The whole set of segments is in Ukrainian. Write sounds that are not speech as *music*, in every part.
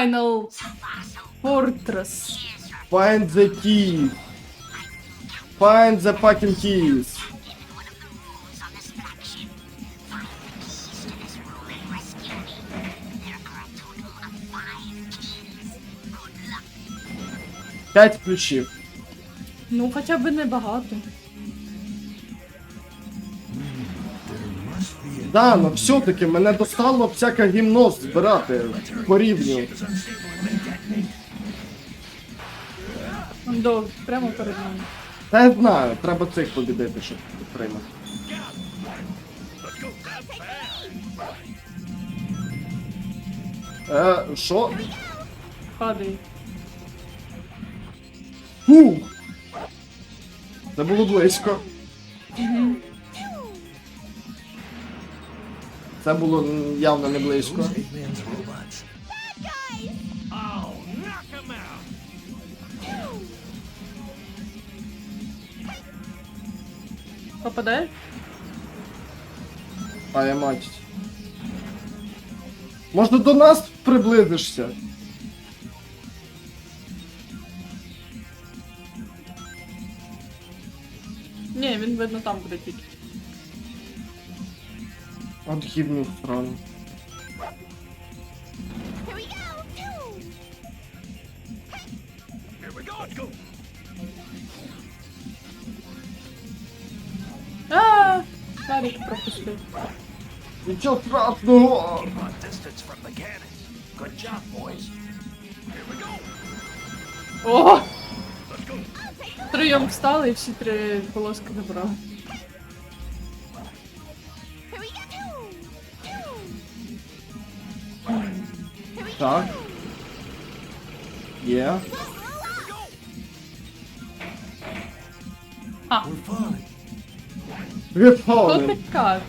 Final Fortress. Find the key. Find the fucking keys. П'ять ключів. Ну, хоча б небагато. Да, но все-таки мене достало всяке гімно збирати по рівню. До, прямо перед нами. Та я знаю, треба цих побідити, щоб підтримати. Е, що? Падає. Фу! Це було близько. Це було явно не близько. Попадає? А я мать. Може до нас приблизишся? Ні, він видно там буде тільки. Нічого страшного! distance from the cannons. Good job, boys. О! Троєм встали і всі три полоски забрали. Так. Є. А, We're fine. хто Відпали. так каже?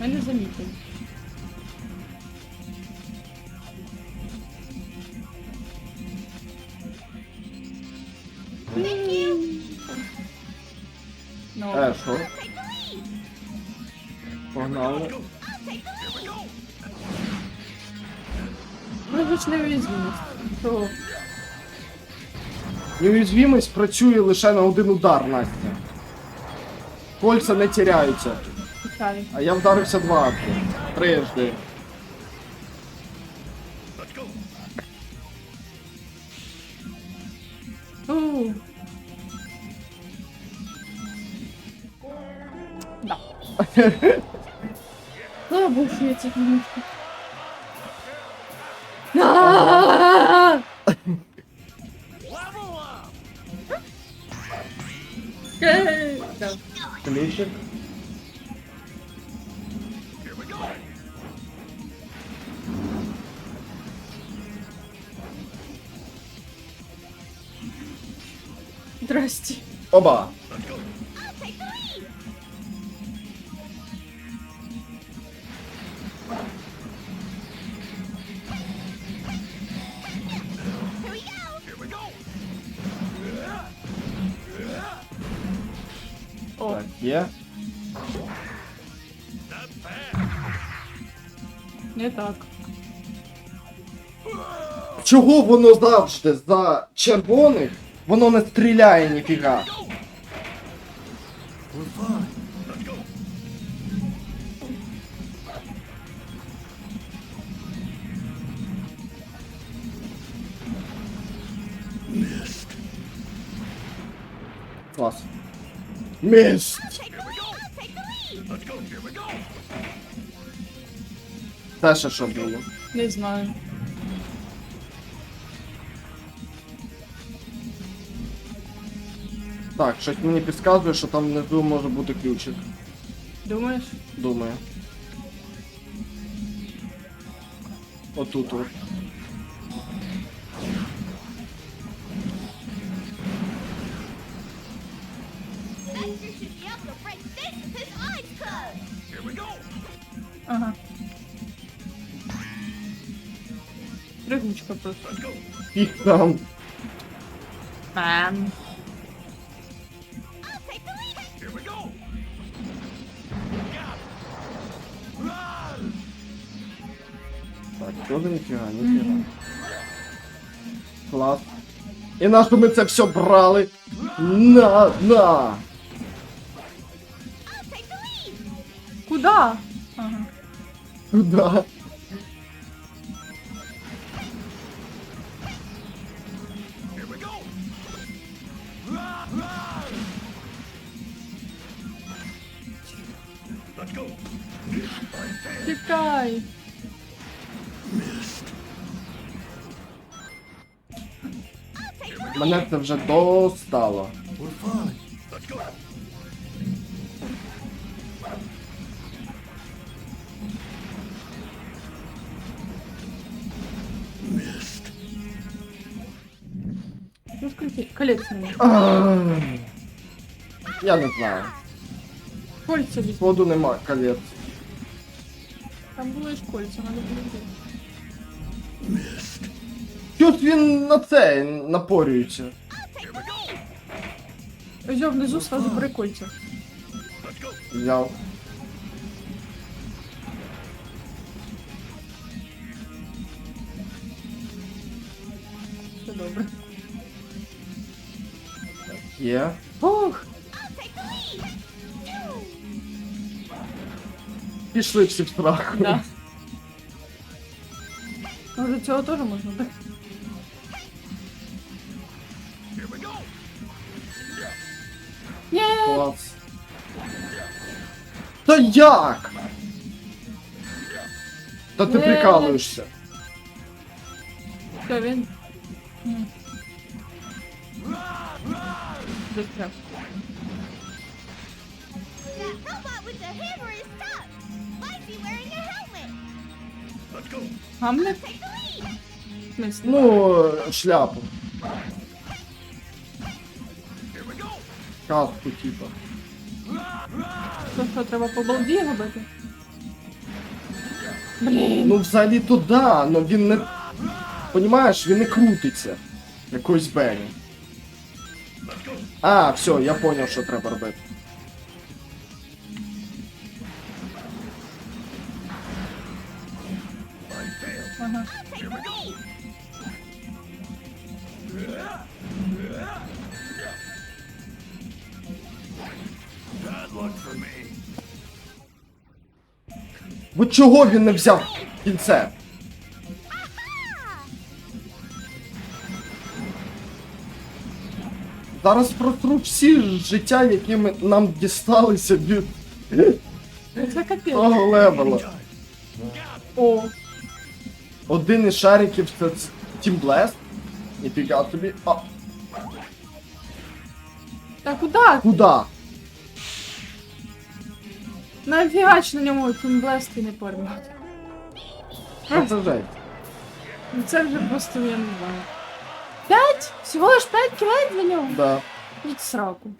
Ми не замітили. Ну, Е, що? Погнали. ми ж не візьмемо. Неуязвимість працює лише на один удар, Настя. Кольця не тіряються. А я вдарився дважди. Трижди. У. Да. А, боже, я цих немножко. Кліщик. Здрасте. Оба. Є. не так. Чого воно завжди за червоних? Воно не стріляє ніфіга. Fine. Missed. Ще що було? Не знаю. Так, щось мені підказує, що там внизу може бути ключик. Думаєш? Думаю. Отут от. Ага. Пригнучка просто. Фіг там. Мам. I'll take the lead! Here we go. Так, що за ніфіга, ніфіга. Клас. І на що ми це все брали? На, на! Куда? Ага. Куда? Тікай. Мене це вже достало. Колець Я не знаю. Кольця візьми. Воду нема колець. Там було ж кольця, надо було. Missed. Він на це напорюється. Ось внизу сразу бери кольця. Взяв. Є. Ох! Пішли всі в страх. Да. Може цього теж можна, так? Є! Клас. Та як? Та ти Е. прикалуєшся. Все, він. М. Застряг. That robot with the hammer is stuck. Might be wearing a helmet. Let's go. Гамлет? Take the lead. В смислі? Ну, шляпу. Here we go. Каску, типа. То що, треба по балді його бити? Блін. Ну, взагалі то да, но він не. Понімаєш, він не крутиться. Якось Бенні. А, все, я поняв, що треба робити. Ага. Бо чого він не взяв кінце? Зараз протру всі життя, які ми- нам дісталися від Це капець. того левела. О, Один із шариків це Team Blast. Ніфіга тобі. А, та куди? куда? Нафігач на ньому фінблести не це жесть? Ну це вже просто я не знаю. П'ять? Всього лиш п'ять кілець за нього? Да. Ідь сраку.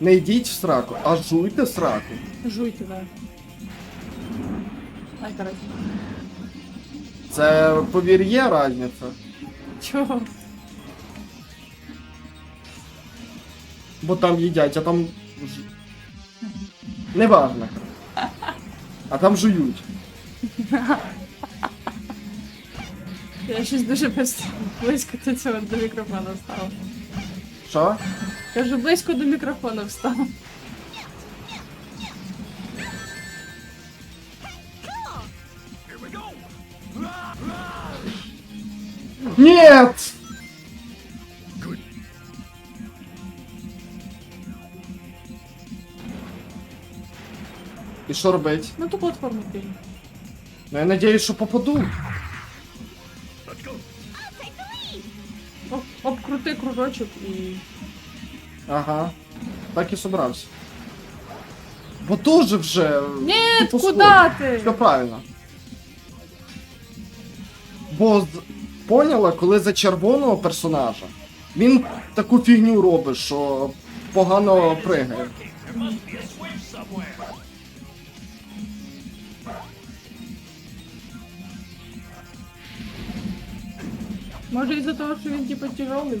Не йдіть в сраку, а жуйте сраку. Жуйте, да. Ай, короче. Це повір є разниця. Чого? Бо там їдять, а там. ж- Неважно. А там жують. *laughs* Я щось дуже без- близько до цього до мікрофона став. Що? Кажу, близько до мікрофона встав. Here we go. Нет! Good. І що робить? Ну ту платформу кинь. Ну я надіюсь, що попаду. Кружочок і. Ага. Так і собрався. Бо дуже вже. Ні, куди ти? Все правильно. Бо поняла, коли за червоного персонажа він таку фігню робить, що погано пригає. Може із-за того, що він типу тяжелий?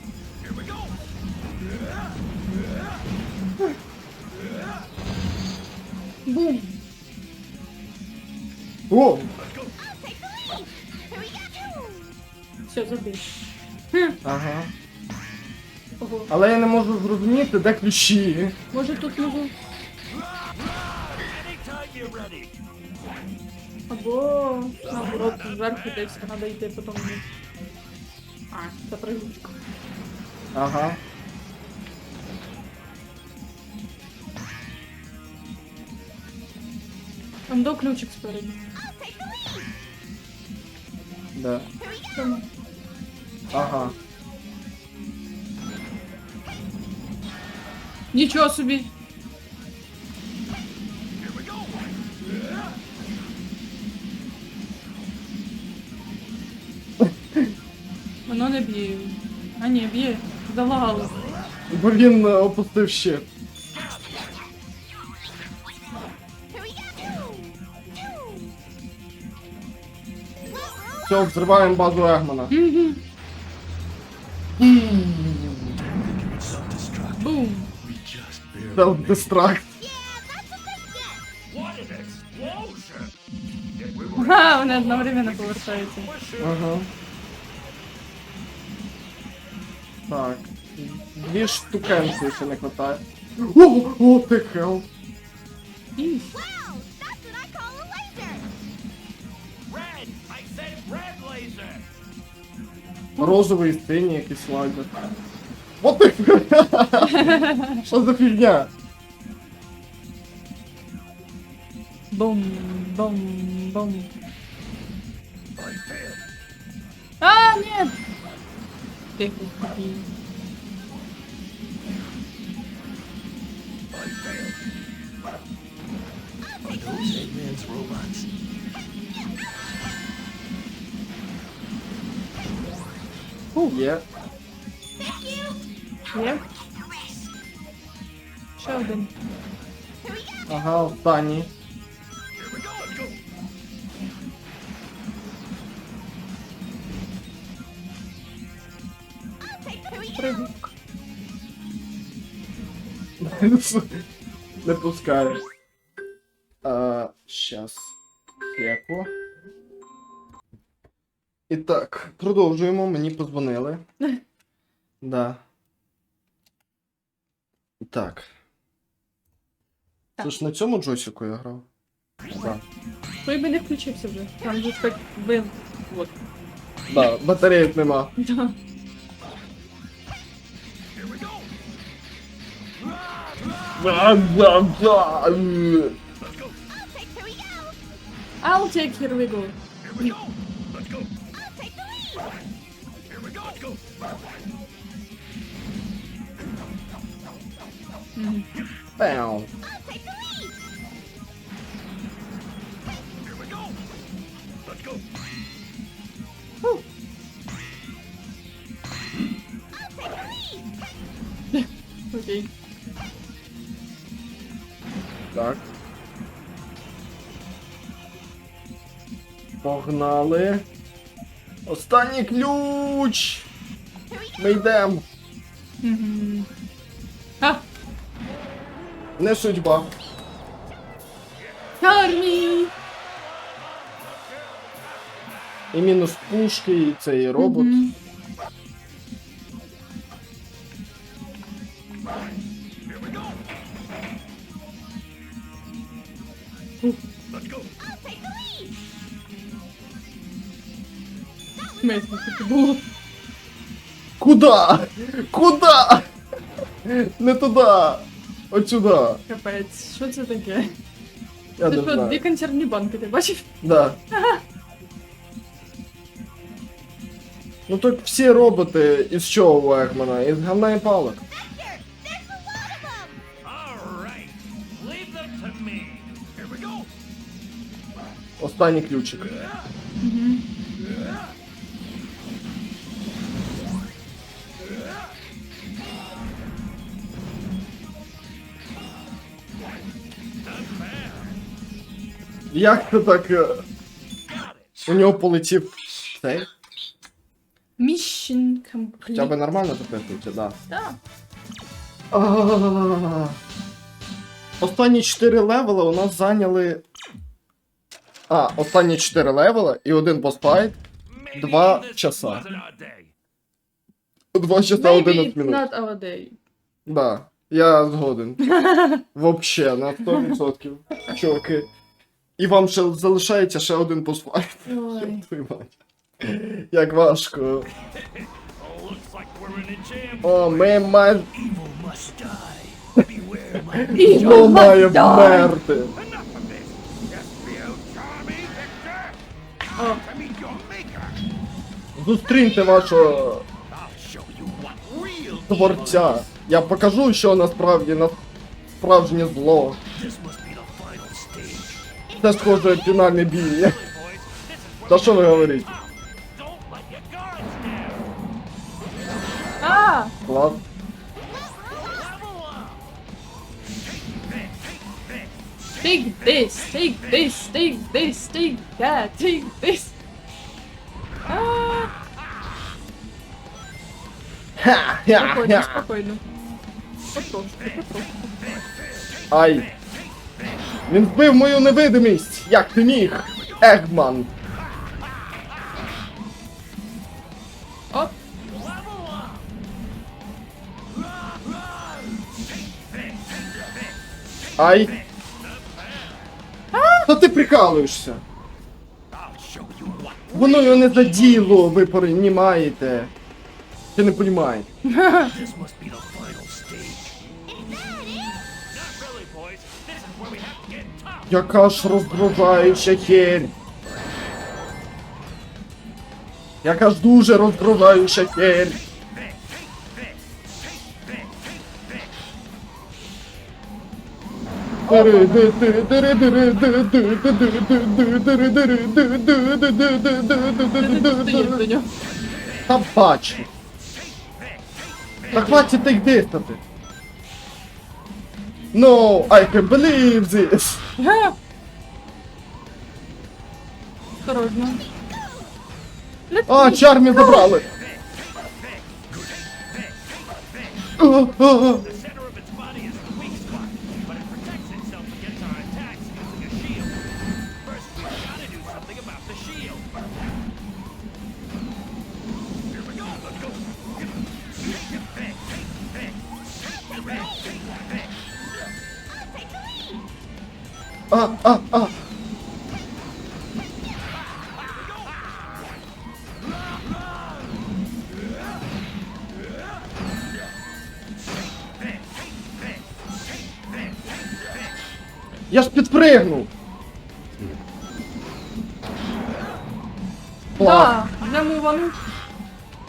go. Все, забив. ага. Ого. Але я не можу зрозуміти, де ключі. Може тут можу. Або наоборот, зверху десь треба йти потім вниз. А, це пригрузка. Ага. Там до ключик спереді. Да. Here we go. Там. Ага. Нічого собі. Here we go. Воно не б'є. А ні, б'є. Залагало. Бо він е, опустив щит. What an explosion! If we were Ага, вони одновременно повертаються. pushing, Ага. Так. Дві штукенці ще не хватає. О, о, ти хел. І Розовий синій якийсь лазер. Вот ти. *laughs* Що за фігня? бум, бум, бум. I failed. А, ні! Тихо, спокійно. I failed. Є. Є? Ще один. Ага, останній. Here we go! Let's go! I'll take the Here we go. Пригубка. Не пускаю. А, щас. Хеку. І так, продовжуємо. Мені позвонили. *laughs* Да. Так. Це ж на цьому джойсику я грав? Так. Той би не включився вже. Там же так бив. Вот. Да, батареїв нема. *laughs* Да. I'll take Here we go. Окей. *laughs* Так. Погнали. Останній ключ! Ми йдемо. Мгм. А, Не судьба. армії! І мінус пушки, і цей робот. Мгм. Here we go! Куда? Куда? Не туди. От сюди. Капець, що це таке? Я Це не що, дві знаю. консервні банки, ти бачив? Да. Ну так всі роботи із чого у Егмана? Із говна і палок. Vector, there's a lot of them. All right! Leave them to me! Here we go! Останній ключик. Як це так? е, У нього полетів цей? Mission Хоча б complete. нормально записується, да. Так. А, Останні 4 левела у нас зайняли. А, останні 4 левела і один босфайт. Maybe Два часа. wasn't 2 часа 11 it's минут. not our day. Да, я згоден. *laughs* Вообще, на 100%. Чуваки. І вам ще залишається ще один босфайт. Ой. *laughs* Як важко. О, ми май... Зло має вмерти. Зустріньте вашого творця. Я покажу, що насправді на справжнє зло. Це схоже фінальний бій. Та що ви говорите? А! Клас. Take this, take this, take this, take that, take this. Ха, ха, ха. спокійно. Потрошки, потрошки. Ай. Він збив мою невидимість. Як ти міг? Егман. Оп, Ай. Та ти прикалуєшся. Воно його не заділо, ви понімаєте. Ти не понімаєш. *laughs* Яка ж розгружаюча херь. Яка ж дуже розгружаюча херь. стоїть до нього. Та бачу. Та хватить так дистати. No, I can believe this. *laughs* Осторожно. А, чармі забрали. А, а, а. А, а, а. Я ж підпригнув. Да, вже мувану.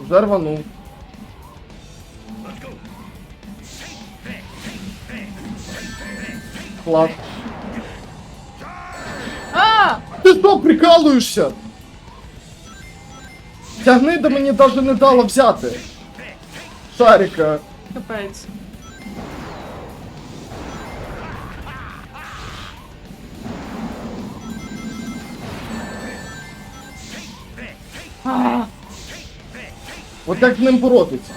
вже рванув. Клас. Ти що, прикалуєшся? Тягнида мені навіть не дала взяти. Шарика. Капець. От як з ним боротися?